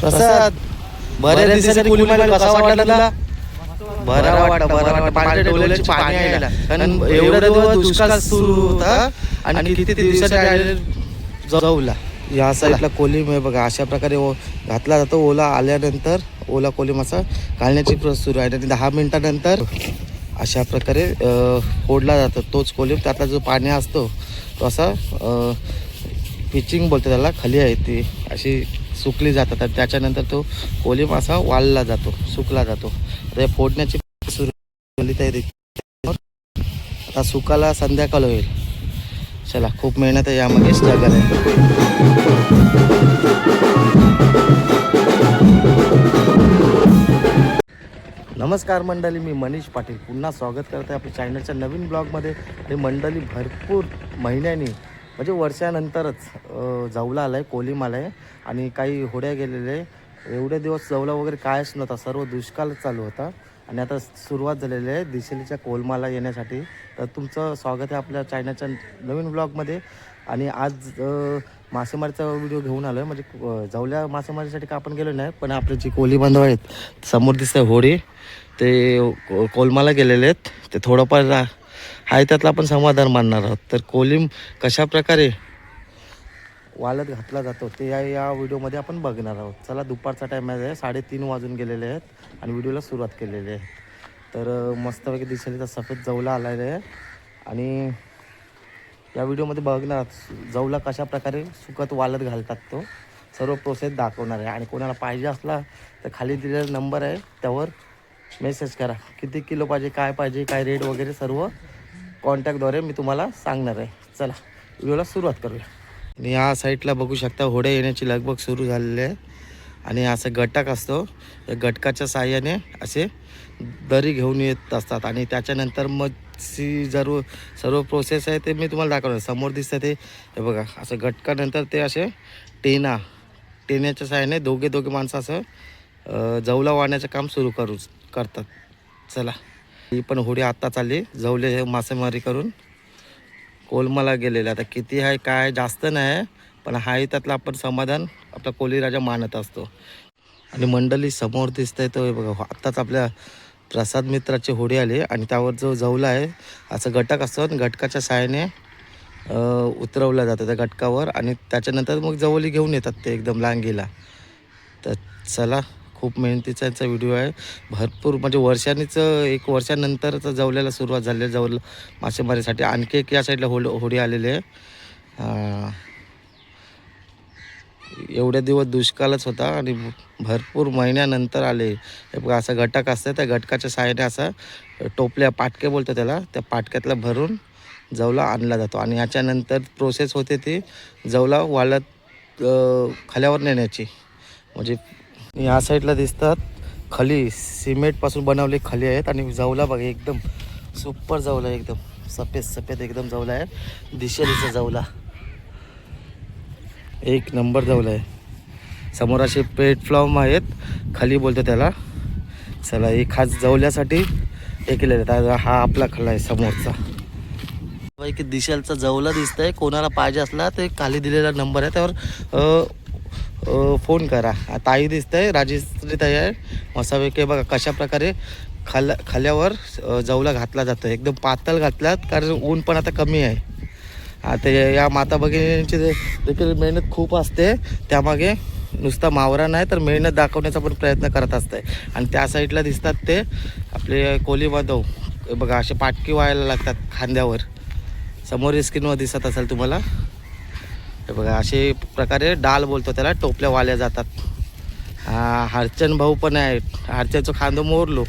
प्रसाद मला कसा वाटला? तुला बरा वाटला बरा वाटला. पाणी यायला. कारण एवढा दिवस दुष्काळ सुरू होता आणि किती दिवसाच्या जाऊला. या साईडला कोलिम आहे बघा. अशा प्रकारे ओ- घातला जातो ओला आल्यानंतर ओला कोलिम असा घालण्याची प्रोसेस सुरू आहे. आणि दहा मिनिटानंतर अशा प्रकारे फोडला जातो. तोच कोलिम त्यातला जो पाणी असतो तो असा पिचिंग बोलतो त्याला खाली आहे ती. अशी सुकली जातात आणि त्याच्यानंतर तो कोलिम असा वाळला जातो सुकला जातो. आता या फोडण्याची सुरू झाली तयारी आता सुकाला संध्याकाळ होईल. चला खूप मेहनत आहे यामध्ये स्ट्रगल आहे. नमस्कार मंडळी मी मनीष पाटील. पुन्हा स्वागत करते आपल्या चॅनलच्या नवीन ब्लॉगमध्ये आणि मंडळी भरपूर महिन्यांनी म्हणजे वर्षानंतरच अं, जवला आला आहे कोलिमाला आहे आणि काही होड्या गेलेले. आहे. एवढे दिवस जवला वगैरे कायच नव्हता. सर्व दुष्काळ चालू होता. आणि आता सुरुवात झालेली आहे दिशेलीच्या कोलमाला येण्यासाठी. तर तुमचं स्वागत आहे आपल्या चायनाच्या नवीन ब्लॉगमध्ये. आणि आज मासेमारीचा व्हिडिओ घेऊन आलो आहे म्हणजे जवल्या मासेमारीसाठी का आपण गेलो नाही पण आपले जे कोली बांधव आहेत समोर दिसतंय होडी. ते कोलमाला गेलेले आहेत. ते थोडंफार आहे त्यातलं आपण समाधान मानणार आहोत. तर कोलिम कशा प्रकारे वालत घातला जातो ते या या व्हिडिओमध्ये आपण बघणार आहोत. चला दुपारचा टाईम आहे. साडेतीन वाजून गेलेले आहेत आणि व्हिडिओला सुरुवात केलेली आहे. तर मस्तपैकी दिसेल तर सफेद जवला आलेला आहे. आणि या व्हिडिओमध्ये बघणार जवला कशा प्रकारे सुकत वालत घालतात तो. सर्व प्रोसेस दाखवणार आहे. आणि कोणाला पाहिजे असला तर खाली दिलेला नंबर आहे. त्यावर मेसेज करा. किती किलो पाहिजे काय पाहिजे काय रेट वगैरे सर्व कॉन्टॅक्टद्वारे मी तुम्हाला सांगणार आहे. चला व्हिडिओला सुरुवात करूया. आणि या साईडला बघू शकता होड्या येण्याची लगबग सुरू झालेली आहे. आणि असं घटक असतो. या गटकाच्या साह्याने असे दरी घेऊन येत असतात. आणि त्याच्यानंतर मग सी सर्व सर्व प्रोसेस आहे ते मी तुम्हाला दाखवणार. समोर दिसतं ते. हे बघा असं घटकानंतर ते असे टेना टेण्याच्या साह्याने दोघे दोघे माणसं असं जवला वाढण्याचं काम सुरू करू करतात. चला. ही पण होडी आत्ता चालली. जवले हे मासेमारी करून. कोलमाला गेलेले. आता किती आहे काय जास्त नाही पण हाही त्यातलं आपण समाधान आपला कोलीराजा मानत असतो. आणि मंडळी समोर दिसतंय तो हे बघा आत्ताच आपल्या प्रसाद मित्राची होडी आली आणि त्यावर जो जवला आहे असं घटक असतो आणि गटकाच्या साहाय्याने उतरवलं जातं त्या गटकावर आणि त्याच्यानंतर मग जवली घेऊन येतात ते एकदम लांगीला. तर चला खूप मेहनतीचा याचा व्हिडिओ आहे. भरपूर म्हणजे वर्षांनीच एक वर्षानंतरच जवल्याला सुरुवात झाली आहे जवळ मासेमारीसाठी. आणखी एक या साईडला होड होडी आलेली आहे. एवढे दिवस दुष्काळच होता आणि भरपूर महिन्यानंतर आले. असा असं घटक असतं त्या घटकाच्या साहाय्याने असं टोपल्या पाटके बोलतो त्याला त्या पाटक्यातला भरून जवला आणला जातो. आणि याच्यानंतर प्रोसेस होते ती जवला वाळत खाल्यावर नेण्याची. म्हणजे या साईडला दिसतात. खली सिमेंटपासून बनवले खली आहेत आणि जवला बघा एकदम सुपर जवला आहे एकदम सफेद सफेद एकदम जवला आहे. दिशेलीचा जवला. एक नंबर जवला आहे. समोर असे प्लेटफॉर्म आहेत. खाली बोलतो त्याला. चला एक खास जवल्यासाठी हे केलेलं आहे. हा आपला खला आहे समोरचा. की दिशेलचा जवला दिसतंय. कोणाला पाहिजे असला ते खाली दिलेला नंबर आहे. त्यावर फोन करा. आ, ताई दिसतंय राजेश्री ताई आहे मसावेके बघा कशा प्रकारे खाल्या खाल्यावर जवला घातला जातो एकदम पातळ घातलात कारण ऊन पण आता कमी आहे. आता या माता भगिनींची देखील मेहनत खूप असते. त्यामागे नुसता मावरा नाही तर मेहनत दाखवण्याचा पण प्रयत्न करत असते आणि त्या साईडला दिसतात ते आपले कोली माधव बघा असे पाटकी व्हायला लागतात खांद्यावर. समोरील स्क्रीनवर दिसत असेल तुम्हाला. हे बघा असे प्रकारे डाल बोलतो त्याला टोपल्या वाल्या जातात. हा भाऊ पण आहे हरचंदचं खांदो मोरलो.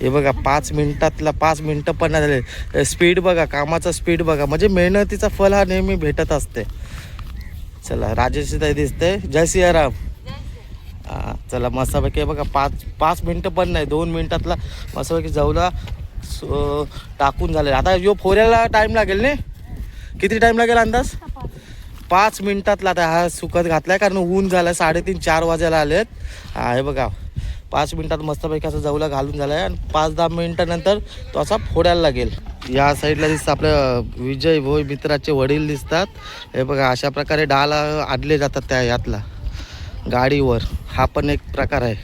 हे बघा पाच मिनिटातला पाच मिनटं पण नाही झाले. स्पीड बघा कामाचा स्पीड बघा. म्हणजे मेहनतीचा फल हा नेहमी भेटत असते. चला राजेश ताई दिसते. जय सियाराम. हा चला मस्तपैकी हे बघा पाच पाच मिनटं पण नाही दोन मिनिटातला मस्तपैकी जवला सो- टाकून झाले. आता यो फोऱ्याला टाईम लागेल नाही किती टाईम लागेल अंदाज? पाच मिनिटातला आता हा सुकत घातलाय कारण ऊन झालं साडेतीन चार वाजायला आलेत. हा हे बघा. पाच मिनिटात मस्तपैकी असं जवला घालून झालाय. आणि पाच दहा मिनिटानंतर तो असा फोडायला लागेल. या साईडला दिसतं आपल्या विजय भोई मित्राचे वडील दिसतात. हे बघा अशा प्रकारे डाल आडले जातात त्या यातला. गाडीवर. हा पण एक प्रकार आहे.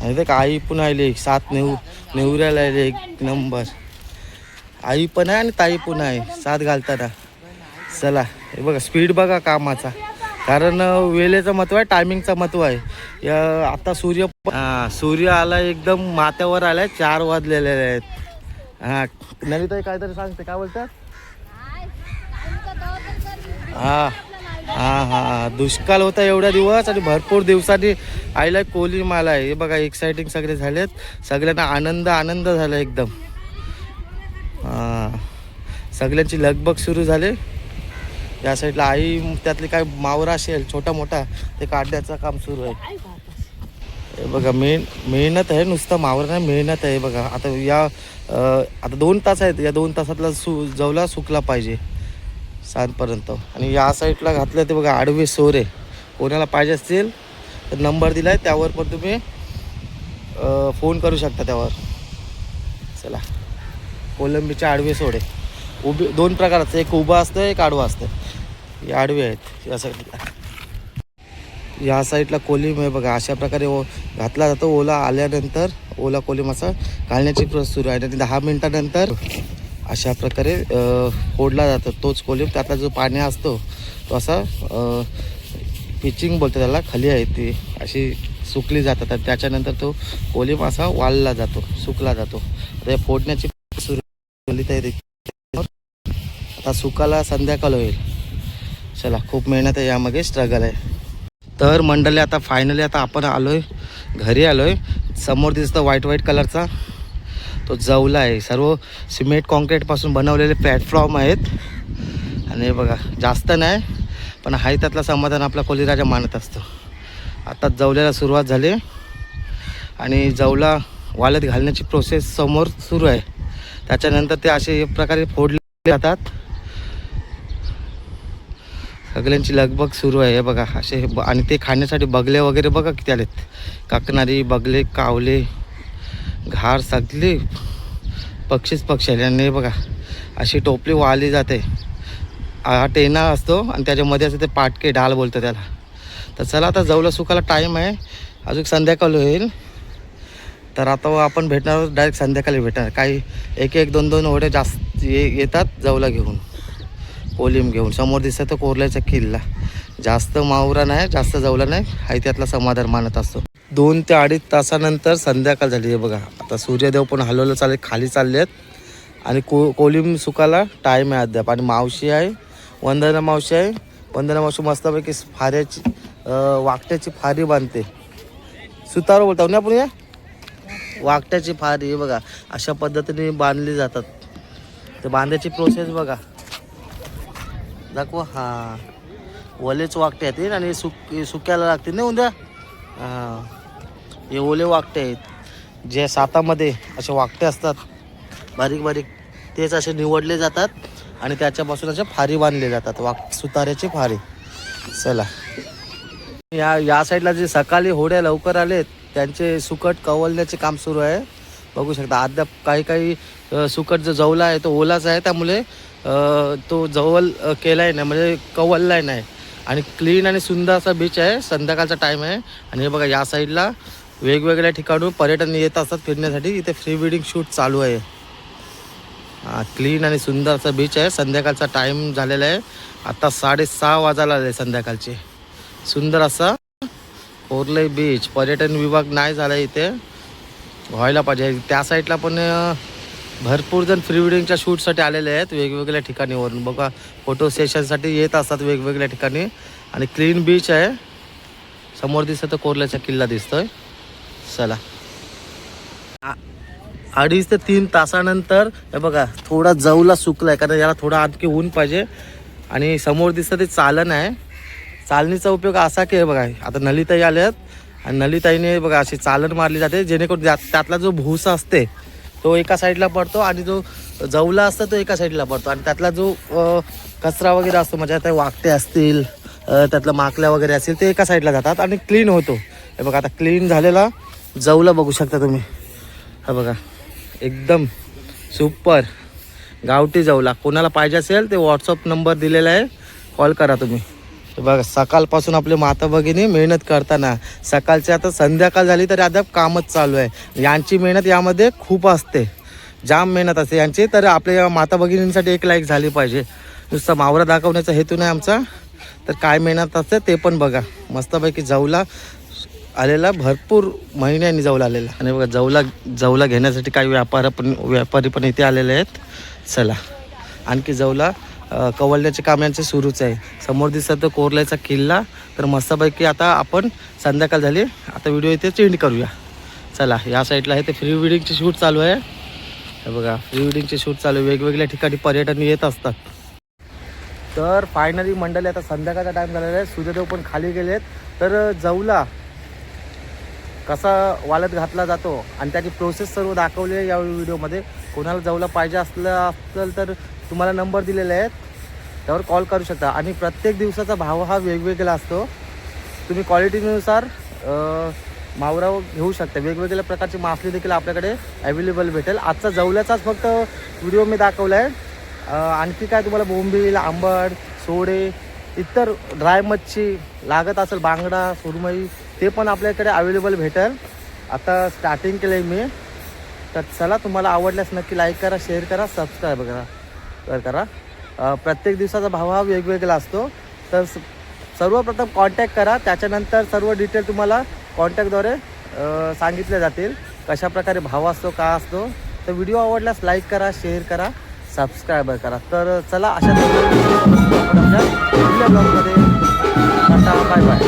आणि ते आई पण आली सात नेऊ नेवऱ्याला आले एक नंबर. आई पण आहे आणि ताई पण आहे. सात घालताना. चला हे बघा स्पीड बघा कामाचा. कारण वेळेचं महत्त्व आहे टायमिंगचं महत्त्व आहे. या- आता सूर्य सूर्य आला एकदम माथ्यावर आलाय चार वाजलेले आहेत. हा नवीताई काहीतरी सांगते काय बोलतात हा हा हा दुष्काळ होता एवढ्या दिवस आणि भरपूर दिवसांनी आईला कोली माला आहे. हे बघा एक्साइटिंग सगळे झालेत. सगळ्यांना आनंद आनंद झाला एकदम. हा. सगळ्यांची लगबग सुरू झाली. या साईडला आई त्यातली काय मावरा असेल छोटा मोठा ते काढण्याचं काम सुरू आहे. हे बघा मेन मेहनत आहे नुसतं मावरा नाही मेहनत आहे बघा. आता या आता दोन तास आहेत या दोन तासातला सु जवला सुकला पाहिजे सांजपर्यंत. आणि या साईडला घातलं ते बघा आडवे सोरे. कोणाला पाहिजे असतील तर नंबर दिला आहे त्यावर पण तुम्ही फोन करू शकता त्यावर. चला. कोलंबीचे आडवे सोडे. उभे दोन प्रकारचं एक उभं असतं एक आडवं असतं. हे आडवे आहेत. या साईडला या साईडला कोलीम आहे बघा. अशा प्रकारे ओ घातला जातो ओला आल्यानंतर ओला कोलीम असा घालण्याची प्रोसेस सुरू आहे. आणि दहा मिनटानंतर अशा प्रकारे फोडला जातो तोच कोलीम. त्यातला जो पाणी असतो तो असा पिचिंग बोलतो त्याला खाली आहे ती. अशी सुकली जातात आणि त्याच्यानंतर तो कोलीम असा वाळला जातो सुकला जातो. आता फोडण्याची सुरू झाली तयारी आता सुकाला संध्याकाळ होईल. चला खूप मेहनत आहे यामागे स्ट्रगल आहे. तर मंडळी आता फायनली आता आपण आलोय घरी आलोय. समोर दिसतं व्हाईट व्हाईट कलरचा तो जवला आहे. सर्व सिमेंट कॉन्क्रीटपासून बनवलेले प्लॅटफॉर्म आहेत. आणि बघा जास्त नाही पण हाय त्यातला समाधान आपला कोलीराजा मानत असतो. आता जवल्याला सुरुवात झाली. आणि जवला वालत घालण्याची प्रोसेस समोर सुरू आहे. त्याच्यानंतर ते असे प्रकारे फोडले जातात. सगळ्यांची लगबग सुरू आहे. हे बघा असे ब- आणि ते खाण्यासाठी बगले वगैरे बघा किती आलेत. काकणारी बगले कावले घार सगळे पक्षीच पक्षी आले. आणि बघा अशी टोपली वाळली जाते. हा टेना असतो आणि त्याच्यामध्ये असं ते पाटके डाल बोलतो त्याला. तर चला आता जवळ सुकाला टाईम आहे. अजून संध्याकाळ होईल. तर आता आपण भेटणार डायरेक्ट संध्याकाळी भेटणार. काही एक एक दोन दोन ओढे जास्त ये येतात जवला घेऊन. कोलिम घेऊन. समोर दिसतं कोरल्याचा किल्ला. जास्त मावरा नाही जास्त जवला नाही हाय त्यातला समाधान मानत असतो. दोन ते अडीच तासानंतर संध्याकाळ झाली. आहे बघा आता सूर्यदेव पण हलवलं चालले खाली चालले आहेत आणि को कोलिम सुकाला टाईम आहे अद्याप. आणि मावशी आहे वंदना मावशी आहे. वंदना मावशी मस्तपैकी फाऱ्याची वाकट्याची फारी बांधते. सुतार बोलतो ना आपण या वाकट्याची फारी हे बघा अशा पद्धतीने बांधली जातात. ते बांधायची प्रोसेस बघा. दाखवा. हां. ओलेच वाकटे आहेत आणि सुक सुक्याला लागतील ना उद्या हां. हे ओले वाकटे आहेत जे सातामध्ये असे वाकटे असतात बारीक बारीक तेच असे निवडले जातात आणि त्याच्यापासून अशा फारी बांधले जातात वाक सुताऱ्याची फारी. चला. या या साईडला जे सकाळी होड्या लवकर आलेत त्यांचे सुकट कवलण्याचे काम सुरू आहे. बघू शकता अद्याप काही काही सुकट जो जवला आहे तो ओलाच आहे त्यामुळे तो जवळ केला केलाय नाही म्हणजे कवललाय नाही. आणि क्लीन आणि सुंदर असा बीच आहे संध्याकाळचा टाईम आहे. आणि हे बघा या साईडला वेगवेगळ्या ठिकाणून पर्यटन येत असतात फिरण्यासाठी. इथे फ्री वेडिंग शूट चालू आहे. हां क्लीन आणि सुंदर असा बीच आहे. संध्याकाळचा टाईम झालेला आहे. आता साडेसहा वाजायला आले संध्याकाळचे. सुंदर असा कोरले बीच पर्यटन विभाग नाही झाला इथे. व्हायला पाहिजे. त्या साईडला पण भरपूर जण प्री वेडिंगच्या शूटसाठी आलेले आहेत. वेगवेगळ्या ठिकाणीवरून बघा फोटो सेशनसाठी येत असतात वेगवेगळ्या ठिकाणी. आणि क्लीन बीच आहे. समोर दिसतं कोरल्याचा किल्ला दिसतोय. चला. आ- अडीच ते तीन तासानंतर हे बघा थोडा जवला सुकलाय कारण याला थोडा आणखी ऊन पाहिजे. आणि समोर दिसतं ते चालन आहे. चालणीचा उपयोग असा की बघा आता नलिताई आल्यात. आणि नलिताईने बघा अशी चालन मारली जाते जेणेकरून त्यात- त्यातला जो भूसा असते तो एका साईडला पडतो आणि जो जवला असतो तो एका साईडला पडतो. आणि त्यातला जो कचरा वगैरे असतो म्हणजे आता वाकटे असतील त्यातलं माकल्या वगैरे असतील ते एका साईडला जातात आणि क्लीन होतो. हे बघा आता क्लीन झालेला जवला बघू शकता तुम्ही. हा बघा एकदम सुपर गावठी जवला. कोणाला पाहिजे असेल ते व्हॉट्सअप नंबर दिलेला आहे. कॉल करा तुम्ही. बघा सकाळपासून आपले माता भगिनी मेहनत करताना सकाळची आता संध्याकाळ झाली तरी अद्याप कामच चालू आहे. यांची मेहनत यामध्ये खूप असते. जाम मेहनत असते यांची. तर आपल्या या माता भगिनींसाठी एक लाईक झाली पाहिजे. नुसता मावरा दाखवण्याचा हेतू नाही आमचा. तर काय मेहनत असते ते पण बघा. मस्तपैकी जवला आलेला भरपूर महिन्यांनी जाऊला आलेला. आणि बघा जवला जवला घेण्यासाठी काही व्यापार पण व्यापारी पण इथे आलेले आहेत. चला. आणखी जवला कवल्याचे काम यांचे सुरूच आहे. समोर दिसतं कोरल्याचा किल्ला. तर मस्तपैकी आता आपण संध्याकाळ झाली. आता व्हिडिओ इथे चेंज करूया. चला या साईडला आहे ते फ्री वेडिंगचे शूट चालू आहे. हे बघा प्री वेडिंगचे शूट चालू आहे. वेगवेगळ्या ठिकाणी पर्यटन येत असतात. तर फायनली मंडळी आता संध्याकाळचा टाईम झालेला आहे. सूर्यदेव पण खाली गेलेत. तर जवला कसा वालत घातला जातो आणि त्याची प्रोसेस सर्व दाखवली आहे या व्हिडिओमध्ये कोणाला जवला पाहिजे असलं असेल तर तुम्हाला नंबर दिलेले आहेत त्यावर कॉल करू शकता. आणि प्रत्येक दिवसाचा भाव हा वेगवेगळा असतो. तुम्ही क्वालिटीनुसार मावरा घेऊ शकता. वेगवेगळ्या प्रकारची मासली देखील आपल्याकडे अवेलेबल भेटेल. आजचा जवल्याचाच फक्त व्हिडिओ मी दाखवला आहे आणखी काय तुम्हाला बोंबील आंबट सोडे इतर ड्राय मच्छी लागत असेल बांगडा सुरमई ते पण आपल्याकडे अवेलेबल भेटेल. आता स्टार्टिंग केलं आहे मी. तर चला तुम्हाला आवडल्यास नक्की लाईक करा शेअर करा सबस्क्राईब करा. करा प्रत्येक दिवसाचा भाव हा वेगवेगळा असतो. तर स- सर्वप्रथम कॉन्टॅक्ट करा. त्याच्यानंतर सर्व डिटेल तुम्हाला कॉन्टॅक्टद्वारे सांगितले जातील. कशा प्रकारे भाव असतो का असतो. तर व्हिडिओ आवडल्यास लाईक करा शेअर करा सबस्क्रायबर करा. तर चला अशा पुढल्या ब्लॉगमध्ये टाटा बाय बाय.